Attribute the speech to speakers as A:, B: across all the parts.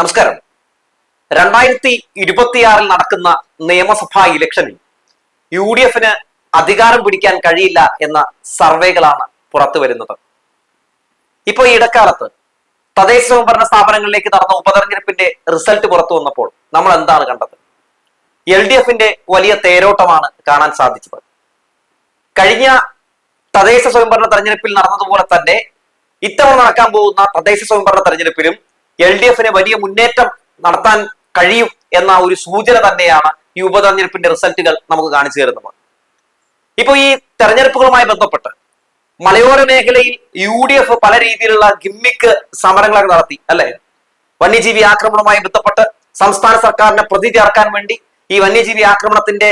A: നമസ്കാരം. രണ്ടായിരത്തി ഇരുപത്തിയാറിൽ നടക്കുന്ന നിയമസഭാ ഇലക്ഷനിൽ യു ഡി എഫിന് അധികാരം പിടിക്കാൻ കഴിയില്ല എന്ന സർവേകളാണ് പുറത്തു വരുന്നത്. ഇപ്പോൾ ഈ ഇടക്കാലത്ത് തദ്ദേശ സ്വയംഭരണ സ്ഥാപനങ്ങളിലേക്ക് നടന്ന ഉപതെരഞ്ഞെടുപ്പിന്റെ റിസൾട്ട് പുറത്തു വന്നപ്പോൾ നമ്മൾ എന്താണ് കണ്ടത്? എൽ ഡി എഫിന്റെ വലിയ തേരോട്ടമാണ് കാണാൻ സാധിച്ചത്. കഴിഞ്ഞ തദ്ദേശ സ്വയംഭരണ തെരഞ്ഞെടുപ്പിൽ നടന്നതുപോലെ തന്നെ ഇത്തവണ നടക്കാൻ പോകുന്ന തദ്ദേശ സ്വയംഭരണ തെരഞ്ഞെടുപ്പിലും എൽ ഡി എഫിന് വലിയ മുന്നേറ്റം നടത്താൻ കഴിയും എന്ന ഒരു സൂചന തന്നെയാണ് ഈ ഉപതെരഞ്ഞെടുപ്പിന്റെ റിസൾട്ടുകൾ നമുക്ക് കാണിച്ചു തരുന്നത്. ഇപ്പൊ ഈ തെരഞ്ഞെടുപ്പുകളുമായി ബന്ധപ്പെട്ട് മലയോര മേഖലയിൽ യു ഡി എഫ് പല രീതിയിലുള്ള ഗിമ്മിക്ക് സമരങ്ങളൊക്കെ നടത്തി അല്ലെ? വന്യജീവി ആക്രമണവുമായി ബന്ധപ്പെട്ട് സംസ്ഥാന സർക്കാരിനെ പ്രതി ചേർക്കാൻ വേണ്ടി ഈ വന്യജീവി ആക്രമണത്തിന്റെ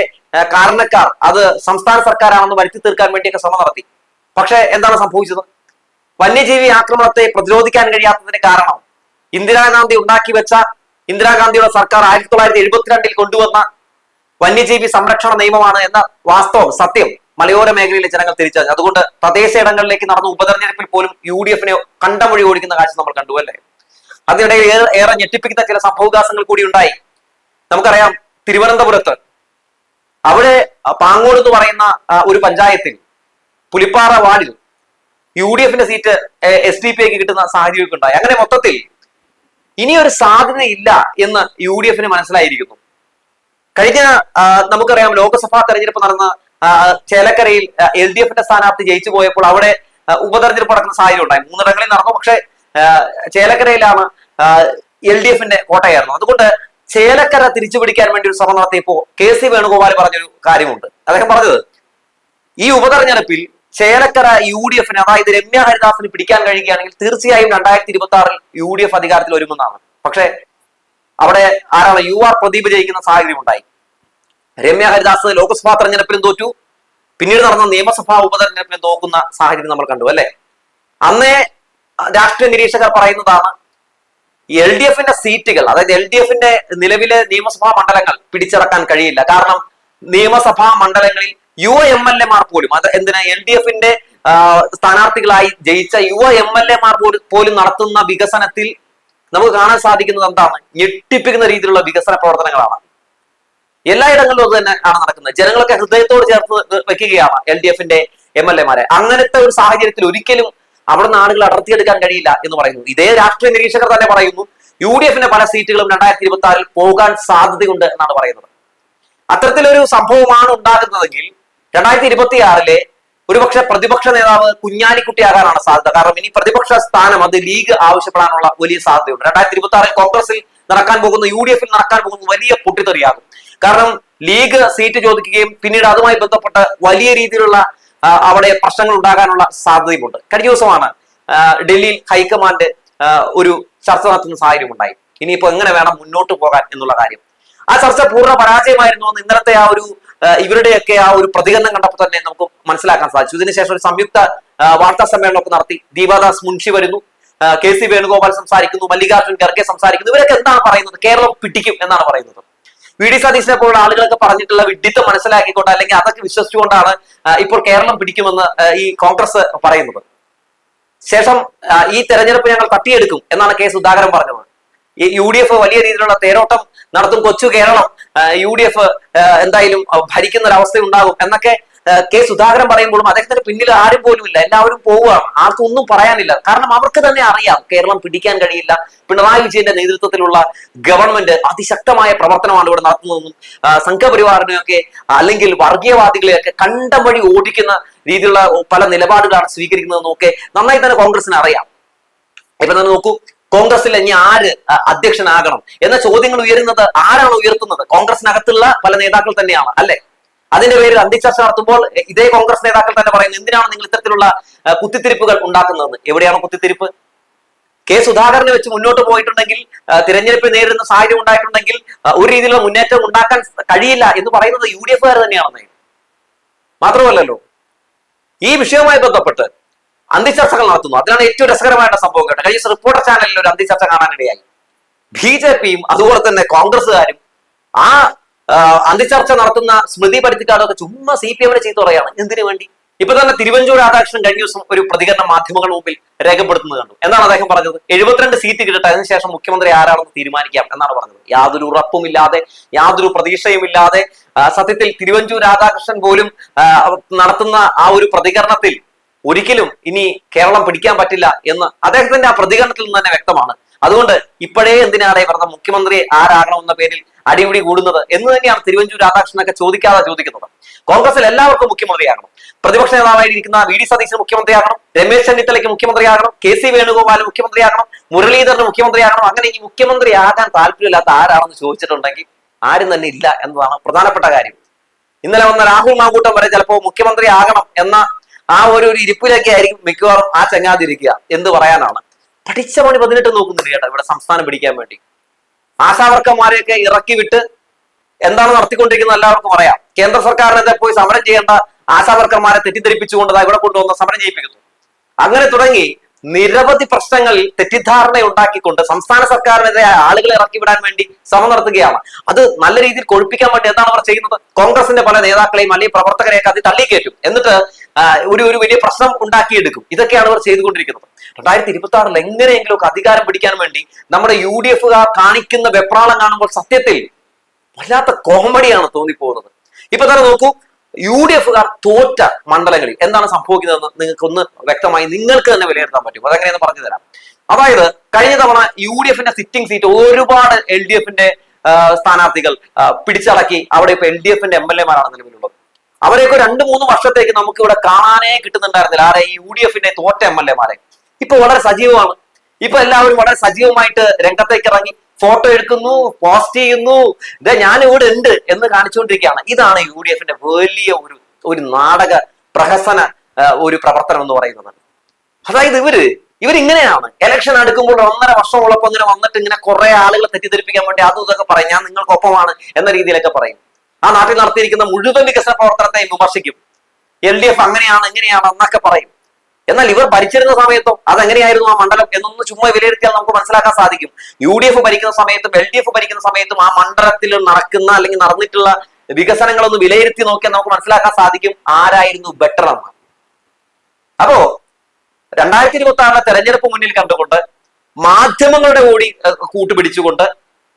A: കാരണക്കാർ അത് സംസ്ഥാന സർക്കാരാണെന്ന് വരുത്തി തീർക്കാൻ വേണ്ടിയൊക്കെ ശ്രമം നടത്തി. പക്ഷെ എന്താണ് സംഭവിച്ചത്? വന്യജീവി ആക്രമണത്തെ പ്രതിരോധിക്കാൻ കഴിയാത്തതിന് കാരണം ഇന്ദിരാഗാന്ധി ഉണ്ടാക്കി വെച്ച ഇന്ദിരാഗാന്ധിയുടെ സർക്കാർ ആയിരത്തി തൊള്ളായിരത്തി എഴുപത്തിരണ്ടിൽ കൊണ്ടുവന്ന വന്യജീവി സംരക്ഷണ നിയമമാണ് എന്ന വാസ്തവം സത്യം മലയോര മേഖലയിലെ ജനങ്ങൾ തിരിച്ചറിഞ്ഞു. അതുകൊണ്ട് തദ്ദേശ ഇടങ്ങളിലേക്ക് നടന്ന ഉപതെരഞ്ഞെടുപ്പിൽ പോലും യു ഡി എഫിനെ കണ്ടമൊഴി ഓടിക്കുന്ന കാഴ്ച നമ്മൾ കണ്ടു അല്ലേ? അതിനിടയിൽ ഏറെ- ഏറെ ഞെട്ടിപ്പിക്കുന്ന ചില സംഭവവികാസങ്ങൾ കൂടി ഉണ്ടായി. നമുക്കറിയാം തിരുവനന്തപുരത്ത് അവിടെ പാങ്ങോട് എന്ന് പറയുന്ന ഒരു പഞ്ചായത്തിൽ പുലിപ്പാറ വാർഡിൽ യു ഡി എഫിന്റെ സീറ്റ് എസ് ഡി പി ഐക്ക് കിട്ടുന്ന സാഹചര്യമൊക്കെ ഉണ്ടായി. അങ്ങനെ മൊത്തത്തിൽ ഇനി ഒരു സാധ്യതയില്ല എന്ന് യു ഡി എഫിന് മനസ്സിലായിരിക്കുന്നു. കഴിഞ്ഞ നമുക്കറിയാം ലോക്സഭാ തെരഞ്ഞെടുപ്പ് നടന്ന ചേലക്കരയിൽ എൽ ഡി എഫിന്റെ സ്ഥാനാർത്ഥി ജയിച്ചു പോയപ്പോൾ അവിടെ ഉപതെരഞ്ഞെടുപ്പ് നടക്കുന്ന സാഹചര്യം ഉണ്ടായി. മൂന്നിടങ്ങളിൽ നടന്നു പക്ഷെ ചേലക്കരയിലാണ് എൽ ഡി എഫിന്റെ കോട്ടയായിരുന്നു. അതുകൊണ്ട് ചേലക്കര തിരിച്ചു പിടിക്കാൻ വേണ്ടി ഒരു ശ്രമം നടത്തിയപ്പോ കെ സി വേണുഗോപാൽ പറഞ്ഞൊരു കാര്യമുണ്ട്. അദ്ദേഹം പറഞ്ഞത് ഈ ഉപതെരഞ്ഞെടുപ്പിൽ ചേലക്കര യു ഡി എഫിന് അതായത് രമ്യ ഹരിദാസിന് പിടിക്കാൻ കഴിയുകയാണെങ്കിൽ തീർച്ചയായും രണ്ടായിരത്തി ഇരുപത്തി ആറിൽ യു ഡി എഫ് അധികാരത്തിൽ ഒരുമെന്നാണ് പക്ഷെ അവിടെ ആരാണ് യു ആർ പ്രദീപ് ജയിക്കുന്ന സാഹചര്യം ഉണ്ടായി. രമ്യ ഹരിദാസ് ലോക്സഭാ തെരഞ്ഞെടുപ്പിലും തോറ്റു. പിന്നീട് നടന്ന നിയമസഭാ ഉപതെരഞ്ഞെടുപ്പിലും തോക്കുന്ന സാഹചര്യം നമ്മൾ കണ്ടു അല്ലെ? അന്നേ രാഷ്ട്രീയ നിരീക്ഷകർ പറയുന്നതാണ് എൽ ഡി എഫിന്റെ സീറ്റുകൾ അതായത് എൽ ഡി എഫിന്റെ നിലവിലെ നിയമസഭാ മണ്ഡലങ്ങൾ പിടിച്ചടക്കാൻ കഴിയില്ല. കാരണം നിയമസഭാ മണ്ഡലങ്ങളിൽ യുവ എം എൽ എമാർ പോലും അത് എന്തിനാ എൽ ഡി എഫിന്റെ സ്ഥാനാർത്ഥികളായി ജയിച്ച യുവ എം എൽ എമാർ പോലും നടത്തുന്ന വികസനത്തിൽ നമുക്ക് കാണാൻ സാധിക്കുന്നത് എന്താണ്? ഞെട്ടിപ്പിക്കുന്ന രീതിയിലുള്ള വികസന പ്രവർത്തനങ്ങളാണ്. എല്ലായിടങ്ങളിലും അത് തന്നെ ആണ് നടക്കുന്നത്. ജനങ്ങളൊക്കെ ഹൃദയത്തോട് ചേർത്ത് വെക്കുകയാണ് എൽ ഡി എഫിന്റെ എം എൽ എമാരെ അങ്ങനത്തെ ഒരു സാഹചര്യത്തിൽ ഒരിക്കലും അവിടുന്ന് ആളുകൾ അടർത്തിയെടുക്കാൻ കഴിയില്ല എന്ന് പറയുന്നു. ഇതേ രാഷ്ട്രീയ നിരീക്ഷകർ തന്നെ പറയുന്നു യു ഡി എഫിന്റെ പല സീറ്റുകളും രണ്ടായിരത്തി ഇരുപത്തി ആറിൽ പോകാൻ സാധ്യതയുണ്ട് എന്നാണ് പറയുന്നത്. അത്തരത്തിലൊരു സംഭവമാണ് ഉണ്ടാകുന്നതെങ്കിൽ രണ്ടായിരത്തി ഇരുപത്തി ആറിലെ ഒരുപക്ഷെ പ്രതിപക്ഷ നേതാവ് കുഞ്ഞാലിക്കുട്ടിയാകാനാണ് സാധ്യത. കാരണം ഇനി പ്രതിപക്ഷ സ്ഥാനം അത് ലീഗ് ആവശ്യപ്പെടാനുള്ള വലിയ സാധ്യതയുണ്ട്. രണ്ടായിരത്തി ഇരുപത്തി ആറിൽ കോൺഗ്രസിൽ നടക്കാൻ പോകുന്ന യു ഡി എഫിൽ നടക്കാൻ പോകുന്ന വലിയ പൊട്ടിത്തെറിയാകും. കാരണം ലീഗ് സീറ്റ് ചോദിക്കുകയും പിന്നീട് അതുമായി ബന്ധപ്പെട്ട് വലിയ രീതിയിലുള്ള അവിടെ പ്രശ്നങ്ങൾ ഉണ്ടാകാനുള്ള സാധ്യതയുമുണ്ട്. കഴിഞ്ഞ ദിവസമാണ് ഡൽഹിയിൽ ഹൈക്കമാൻഡ് ഒരു ചർച്ച നടത്തുന്ന സാഹചര്യം ഉണ്ടായി ഇനിയിപ്പോ എങ്ങനെ വേണം മുന്നോട്ട് പോകാൻ എന്നുള്ള കാര്യം. ആ ചർച്ച പൂർണ പരാജയമായിരുന്നു ഇന്നലത്തെ ആ ഒരു ഇവരുടെയൊക്കെ ആ ഒരു പ്രതികരണം കണ്ടപ്പോൾ തന്നെ നമുക്ക് മനസ്സിലാക്കാൻ സാധിച്ചു. ഇതിനുശേഷം ഒരു സംയുക്ത വാർത്താ സമ്മേളനമൊക്കെ നടത്തി. ദീപാദാസ് മുൻഷി വരുന്നു. കെ സി വേണുഗോപാൽ സംസാരിക്കുന്നു. മല്ലികാർജുൻ ഖർഗെ സംസാരിക്കുന്നു. ഇവരൊക്കെ എന്താണ് പറയുന്നത്? കേരളം പിടിക്കും എന്നാണ് പറയുന്നത്. വി ഡി സതീശനെ പോലുള്ള ആളുകളൊക്കെ പറഞ്ഞിട്ടുള്ള വിഡിത്തം മനസ്സിലാക്കിക്കൊണ്ട് അല്ലെങ്കിൽ അതൊക്കെ വിശ്വസിച്ചുകൊണ്ടാണ് ഇപ്പോൾ കേരളം പിടിക്കുമെന്ന് ഈ കോൺഗ്രസ് പറയുന്നത്. ശേഷം ഈ തെരഞ്ഞെടുപ്പ് ഞങ്ങൾ തട്ടിയെടുക്കും എന്നാണ് കെ സുധാകരൻ പറഞ്ഞത്. യു ഡി എഫ് വലിയ രീതിയിലുള്ള തേരോട്ടം നടത്തും കൊച്ചു കേരളം യു ഡി എഫ് എന്തായാലും ഭരിക്കുന്ന ഒരു അവസ്ഥ ഉണ്ടാകും എന്നൊക്കെ കെ സുധാകരൻ പറയുമ്പോഴും അദ്ദേഹത്തിന്റെ പിന്നിൽ ആരും പോലും ഇല്ല എല്ലാവരും പോവുകയാണ്. ആർക്കും ഒന്നും പറയാനില്ല. കാരണം അവർക്ക് തന്നെ അറിയാം കേരളം പിടിക്കാൻ കഴിയില്ല. പിണറായി വിജയന്റെ നേതൃത്വത്തിലുള്ള ഗവൺമെന്റ് അതിശക്തമായ പ്രവർത്തനമാണ് ഇവിടെ നടത്തുന്നതെന്നും സംഘപരിവാറിനെയൊക്കെ അല്ലെങ്കിൽ വർഗീയവാദികളെയൊക്കെ കണ്ടം വഴി ഓടിക്കുന്ന രീതിയിലുള്ള പല നിലപാടുകളാണ് സ്വീകരിക്കുന്നതെന്നും ഒക്കെ നന്നായി തന്നെ കോൺഗ്രസിന് അറിയാം. ഇപ്പൊ തന്നെ നോക്കൂ കോൺഗ്രസിൽ ഇനി ആര് അധ്യക്ഷനാകണം എന്ന ചോദ്യങ്ങൾ ഉയരുന്നത് ആരാണ് ഉയർത്തുന്നത്? കോൺഗ്രസിനകത്തുള്ള പല നേതാക്കൾ തന്നെയാണ് അല്ലെ? അതിന്റെ പേരിൽ അന്തിച്ചർച്ച നടത്തുമ്പോൾ ഇതേ കോൺഗ്രസ് നേതാക്കൾ തന്നെ പറയുന്നത് എന്തിനാണ് നിങ്ങൾ ഇത്തരത്തിലുള്ള കുത്തിത്തിരിപ്പുകൾ ഉണ്ടാക്കുന്നത്? എവിടെയാണ് കുത്തിത്തിരിപ്പ്? കെ സുധാകരനെ വെച്ച് മുന്നോട്ട് പോയിട്ടുണ്ടെങ്കിൽ തിരഞ്ഞെടുപ്പ് നേരിടുന്ന സാഹചര്യം ഉണ്ടായിട്ടുണ്ടെങ്കിൽ ഒരു രീതിയിലുള്ള മുന്നേറ്റം ഉണ്ടാക്കാൻ കഴിയില്ല എന്ന് പറയുന്നത് യു ഡി എഫുകാർ തന്നെയാണെന്ന്. മാത്രമല്ലല്ലോ ഈ വിഷയവുമായി ബന്ധപ്പെട്ട് അന്തിച്ചർച്ചകൾ നടത്തുന്നു. അതിനാണ് ഏറ്റവും രസകരമായിട്ട് സംഭവം കേട്ടോ. കഴിഞ്ഞ റിപ്പോർട്ടർ ചാനലിൽ ഒരു അന്തിചർച്ച കാണാനിടയായി ബി ജെ പിയും അതുപോലെ തന്നെ കോൺഗ്രസ്സുകാരും ആ അന്തിചർച്ച നടത്തുന്ന സ്മൃതി പരുത്തിക്കാടൊക്കെ ചുമ്മാ സി പി എമ്മിനെ ചെയ്തു പറയാണ് എന്തിനു വേണ്ടി? ഇപ്പൊ തന്നെ തിരുവഞ്ചൂർ രാധാകൃഷ്ണൻ കഴിഞ്ഞ ദിവസം ഒരു പ്രതികരണം മാധ്യമങ്ങളുടെ മുമ്പിൽ രേഖപ്പെടുത്തുന്നത് കണ്ടു. എന്നാണ് അദ്ദേഹം പറഞ്ഞത്? എഴുപത്തിരണ്ട് സീറ്റ് കിട്ടട്ടെ അതിനുശേഷം മുഖ്യമന്ത്രി ആരാണെന്ന് തീരുമാനിക്കാം എന്നാണ് പറഞ്ഞത്. യാതൊരു ഉറപ്പുമില്ലാതെ യാതൊരു പ്രതീക്ഷയുമില്ലാതെ സത്യത്തിൽ തിരുവഞ്ചൂർ രാധാകൃഷ്ണൻ പോലും നടത്തുന്ന ആ ഒരു പ്രതികരണത്തിൽ ഒരിക്കലും ഇനി കേരളം പിടിക്കാൻ പറ്റില്ല എന്ന് അദ്ദേഹത്തിന്റെ ആ പ്രതികരണത്തിൽ നിന്ന് തന്നെ വ്യക്തമാണ്. അതുകൊണ്ട് ഇപ്പോഴേ എന്തിനാണ് ഇവരുടെ മുഖ്യമന്ത്രി ആരാകണം എന്ന പേരിൽ അടിപിടി കൂടുന്നത് എന്ന് തന്നെയാണ് തിരുവഞ്ചൂർ രാധാകൃഷ്ണനൊക്കെ ചോദിക്കാതെ ചോദിക്കുന്നത്. കോൺഗ്രസിൽ എല്ലാവർക്കും മുഖ്യമന്ത്രിയാകണം. പ്രതിപക്ഷ നേതാവായിരിക്കുന്ന വി ഡി സതീശൻ മുഖ്യമന്ത്രിയാകണം. രമേശ് ചെന്നിത്തലയ്ക്ക് മുഖ്യമന്ത്രിയാകണം. കെ സി വേണുഗോപാൽ മുഖ്യമന്ത്രിയാകണം. മുരളീധരന് മുഖ്യമന്ത്രിയാകണം. അങ്ങനെ ഈ മുഖ്യമന്ത്രിയാകാൻ താല്പര്യമില്ലാത്ത ആരാണെന്ന് ചോദിച്ചിട്ടുണ്ടെങ്കിൽ ആരും തന്നെ ഇല്ല എന്നതാണ് പ്രധാനപ്പെട്ട കാര്യം. ഇന്നലെ വന്ന രാഹുൽ മാങ്കൂട്ടം വരെ ചിലപ്പോൾ മുഖ്യമന്ത്രി ആകണം എന്ന ആ ഒരു ഒരു ഇരിപ്പിലൊക്കെ ആയിരിക്കും മിക്കവാറും ആ ചങ്ങാതി എന്ന് പറയാനാണ്. പഠിച്ച പണി പതിനെട്ട് നോക്കുന്നുണ്ട് കേട്ടോ ഇവിടെ സംസ്ഥാനം പിടിക്കാൻ വേണ്ടി. ആശാവർക്കന്മാരെയൊക്കെ ഇറക്കി വിട്ട് എന്താണ് നടത്തിക്കൊണ്ടിരിക്കുന്നത് എല്ലാവർക്കും അറിയാം. കേന്ദ്ര സർക്കാരിനെതിരെ പോയി സമരം ചെയ്യേണ്ട ആശാവർക്കന്മാരെ തെറ്റിദ്ധരിപ്പിച്ചുകൊണ്ട് ഇവിടെ കൊണ്ടുവന്ന സമരം ചെയ്യിപ്പിക്കുന്നു. അങ്ങനെ തുടങ്ങി നിരവധി പ്രശ്നങ്ങൾ തെറ്റിദ്ധാരണ ഉണ്ടാക്കിക്കൊണ്ട് സംസ്ഥാന സർക്കാരിനെതിരെ ആളുകളെ ഇറക്കി വിടാൻ വേണ്ടി ശ്രമം നടത്തുകയാണ്. അത് നല്ല രീതിയിൽ കൊഴുപ്പിക്കാൻ വേണ്ടി എന്താണ് അവർ ചെയ്യുന്നത്? കോൺഗ്രസിന്റെ പല നേതാക്കളെയും അല്ലെങ്കിൽ പ്രവർത്തകരെയൊക്കെ അത് തള്ളിക്കയറ്റും എന്നിട്ട് ഒരു ഒരു വലിയ പ്രശ്നം ഉണ്ടാക്കിയെടുക്കും. ഇതൊക്കെയാണ് അവർ ചെയ്തുകൊണ്ടിരിക്കുന്നത്. രണ്ടായിരത്തി ഇരുപത്തി ആറിൽ എങ്ങനെയെങ്കിലും അധികാരം പിടിക്കാൻ വേണ്ടി നമ്മുടെ യു ഡി എഫുകാർ കാണിക്കുന്ന വെപ്രാളം കാണുമ്പോൾ സത്യത്തിൽ വല്ലാത്ത കോമഡിയാണ് തോന്നിപ്പോകുന്നത്. ഇപ്പൊ തന്നെ നോക്കൂ യു ഡി എഫുകാർ തോറ്റ മണ്ഡലങ്ങളിൽ എന്താണ് സംഭവിക്കുന്നതെന്ന് നിങ്ങൾക്ക് ഒന്ന് വ്യക്തമായി നിങ്ങൾക്ക് തന്നെ വിലയിരുത്താൻ പറ്റും. അതെങ്ങനെയെന്ന് പറഞ്ഞു തരാം. അതായത് കഴിഞ്ഞ തവണ യു ഡി എഫിന്റെ സിറ്റിംഗ് സീറ്റ് ഒരുപാട് എൽ ഡി എഫിന്റെ സ്ഥാനാർത്ഥികൾ പിടിച്ചടക്കി അവിടെ ഇപ്പൊ എൽ ഡി എഫിന്റെ എം എൽ എമാരാണ് നിലവിലുള്ളത്. അവരെയൊക്കെ രണ്ട് മൂന്ന് വർഷത്തേക്ക് നമുക്ക് ഇവിടെ കാണാനേ കിട്ടുന്നുണ്ടായിരുന്നില്ല. ആരെ? യു ഡി എഫിന്റെ തോറ്റ എം എൽ എമാരെ. ഇപ്പൊ വളരെ സജീവമാണ്. ഇപ്പൊ എല്ലാവരും വളരെ സജീവമായിട്ട് രംഗത്തേക്ക് ഇറങ്ങി. ഫോട്ടോ എടുക്കുന്നു പോസ്റ്റ് ചെയ്യുന്നു. ഇതേ ഞാൻ ഇവിടെ ഉണ്ട് എന്ന് കാണിച്ചുകൊണ്ടിരിക്കുകയാണ്. ഇതാണ് യു ഡി എഫിന്റെ വലിയ ഒരു ഒരു നാടക പ്രഹസന ഒരു പ്രവർത്തനം എന്ന് പറയുന്നത്. അതായത് ഇവർ ഇവരിങ്ങനെയാണ്. ഇലക്ഷൻ അടുക്കുമ്പോൾ ഒന്നര വർഷം ഉള്ളപ്പോൾ ഇങ്ങനെ വന്നിട്ട് ഇങ്ങനെ കുറെ ആളുകളെ തെറ്റിദ്ധരിപ്പിക്കാൻ വേണ്ടി അതും ഇതൊക്കെ പറയും. ഞാൻ നിങ്ങൾക്കൊപ്പമാണ് എന്ന രീതിയിലൊക്കെ പറയും. ആ നാട്ടിൽ നടത്തിയിരിക്കുന്ന മുഴുവൻ വികസന പ്രവർത്തനത്തെയും വിമർശിക്കും. എൽ ഡി എഫ് അങ്ങനെയാണ് ഇങ്ങനെയാണ് എന്നൊക്കെ പറയും. എന്നാൽ ഇവർ ഭരിച്ചിരുന്ന സമയത്തോ അതെങ്ങനെയായിരുന്നു ആ മണ്ഡലം എന്നൊന്ന് ചുമ്മാ വിലയിരുത്തിയാൽ നമുക്ക് മനസ്സിലാക്കാൻ സാധിക്കും. യു ഡി എഫ് ഭരിക്കുന്ന സമയത്തും എൽ ഡി എഫ് ഭരിക്കുന്ന സമയത്തും ആ മണ്ഡലത്തിൽ നടക്കുന്ന അല്ലെങ്കിൽ നടന്നിട്ടുള്ള വികസനങ്ങളൊന്ന് വിലയിരുത്തി നോക്കിയാൽ നമുക്ക് മനസ്സിലാക്കാൻ സാധിക്കും ആരായിരുന്നു ബെറ്റർ എന്ന്. അപ്പോ രണ്ടായിരത്തി ഇരുപത്തി ആറിലെ തെരഞ്ഞെടുപ്പ് മുന്നിൽ കണ്ടുകൊണ്ട് മാധ്യമങ്ങളുടെ കൂടി കൂട്ടുപിടിച്ചുകൊണ്ട്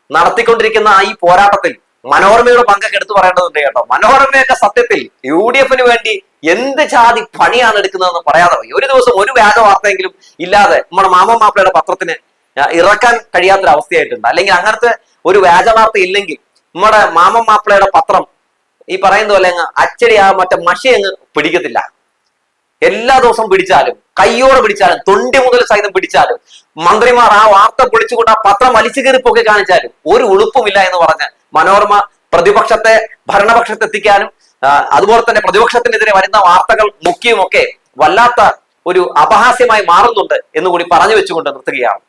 A: നടത്തിക്കൊണ്ടിരിക്കുന്ന ഈ പോരാട്ടത്തിൽ മനോരമയുടെ പങ്കൊക്കെ എടുത്തു പറയേണ്ടതുണ്ട് കേട്ടോ. മനോരമയൊക്കെ സത്യത്തിൽ യു ഡി എഫിന് വേണ്ടി എന്ത് ജാതി പണിയാണ് എടുക്കുന്നതെന്ന് പറയാതെ പോയി. ഒരു ദിവസം ഒരു വ്യാജ വാർത്തയെങ്കിലും ഇല്ലാതെ നമ്മുടെ മാമ മാപ്പിളയുടെ പത്രത്തിന് ഇറക്കാൻ കഴിയാത്തൊരു അവസ്ഥയായിട്ടുണ്ട് അല്ലെങ്കിൽ അങ്ങനത്തെ ഒരു വ്യാജ വാർത്ത ഇല്ലെങ്കിൽ നമ്മുടെ മാമ മാപ്പിളയുടെ പത്രം ഈ പറയുന്ന പോലെ അങ്ങ് അച്ചടി ആ മറ്റേ മഷി അങ്ങ് പിടിക്കത്തില്ല. എല്ലാ ദിവസവും പിടിച്ചാലും കയ്യോടെ പിടിച്ചാലും തൊണ്ടി മുതൽ സൈതം പിടിച്ചാലും മന്ത്രിമാർ ആ വാർത്ത പൊളിച്ചുകൊണ്ട് ആ പത്രം വലിച്ചു കീറിപ്പൊക്കെ കാണിച്ചാലും ഒരു ഉളുപ്പുമില്ല എന്ന് പറഞ്ഞ് മനോരമ പ്രതിപക്ഷത്തെ ഭരണപക്ഷത്ത് എത്തിക്കാനും അതുപോലെ തന്നെ പ്രതിപക്ഷത്തിനെതിരെ വരുന്ന വാർത്തകൾ മുക്കിയുമൊക്കെ വല്ലാത്ത ഒരു അപഹാസ്യമായി മാറുന്നുണ്ട് എന്നുകൂടി പറഞ്ഞു വെച്ചുകൊണ്ട് നിർത്തുകയാണ്.